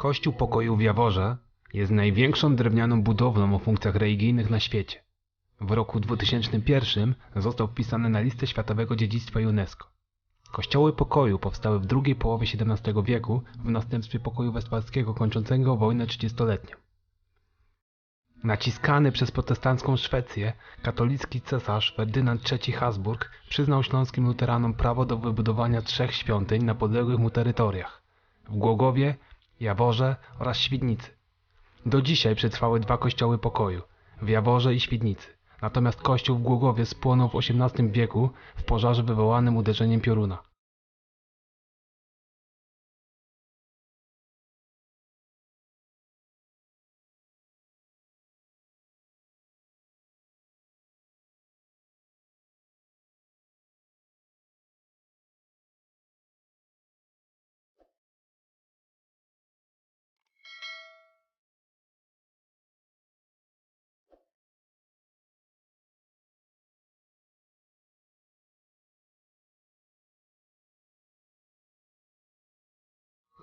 Kościół Pokoju w Jaworze jest największą drewnianą budowlą o funkcjach religijnych na świecie. W roku 2001 został wpisany na listę Światowego Dziedzictwa UNESCO. Kościoły pokoju powstały w drugiej połowie XVII wieku w następstwie pokoju westfalskiego kończącego wojnę trzydziestoletnią. Naciskany przez protestancką Szwecję, katolicki cesarz Ferdynand III Habsburg przyznał śląskim luteranom prawo do wybudowania trzech świątyń na podległych mu terytoriach w Głogowie, Jaworze oraz Świdnicy. Do dzisiaj przetrwały dwa kościoły pokoju w Jaworze i Świdnicy. Natomiast kościół w Głogowie spłonął w XVIII wieku w pożarze wywołanym uderzeniem pioruna.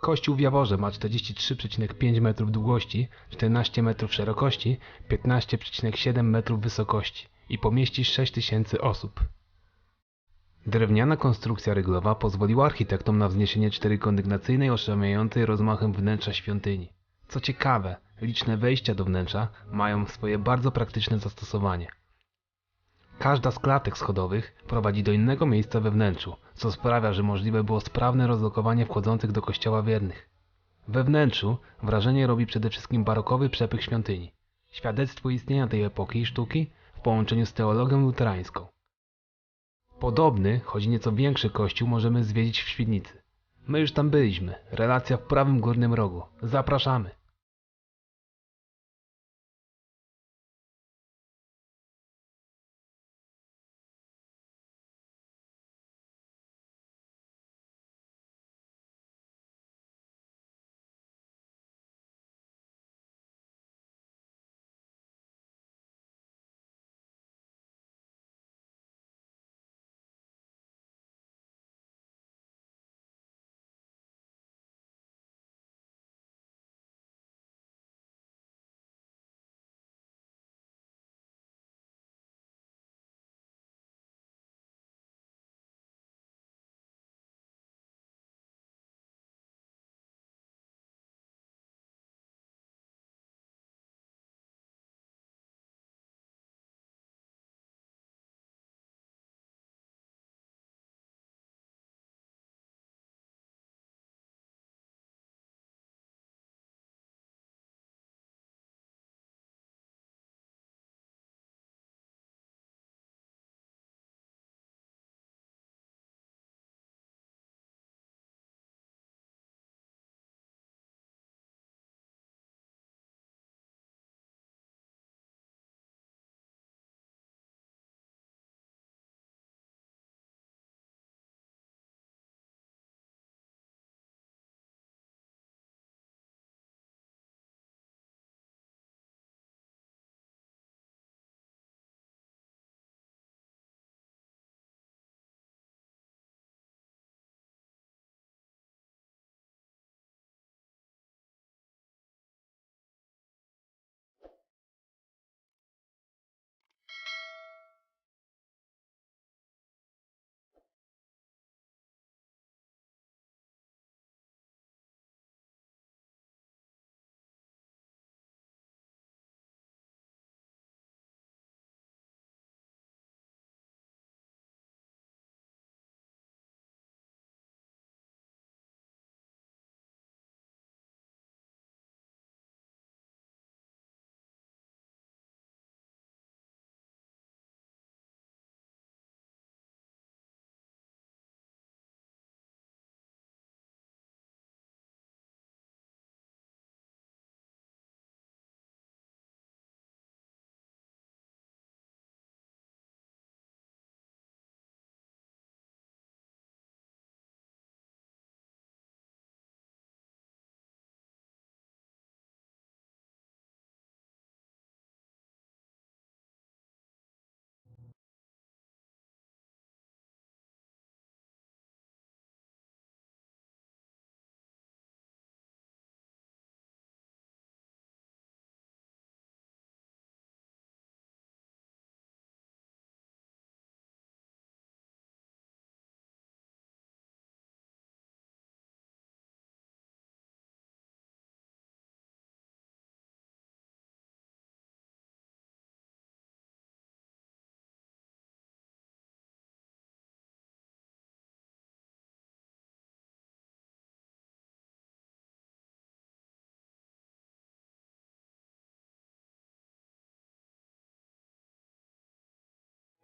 Kościół w Jaworze ma 43,5 metrów długości, 14 metrów szerokości, 15,7 metrów wysokości i pomieści 6 tysięcy osób. Drewniana konstrukcja ryglowa pozwoliła architektom na wzniesienie czterykondygnacyjnej oszałamiającej rozmachem wnętrza świątyni. Co ciekawe, liczne wejścia do wnętrza mają swoje bardzo praktyczne zastosowanie. Każda z klatek schodowych prowadzi do innego miejsca we wnętrzu, co sprawia, że możliwe było sprawne rozlokowanie wchodzących do kościoła wiernych. We wnętrzu wrażenie robi przede wszystkim barokowy przepych świątyni, świadectwo istnienia tej epoki i sztuki w połączeniu z teologią luterańską. Podobny, choć nieco większy kościół możemy zwiedzić w Świdnicy. My już tam byliśmy, relacja w prawym górnym rogu. Zapraszamy!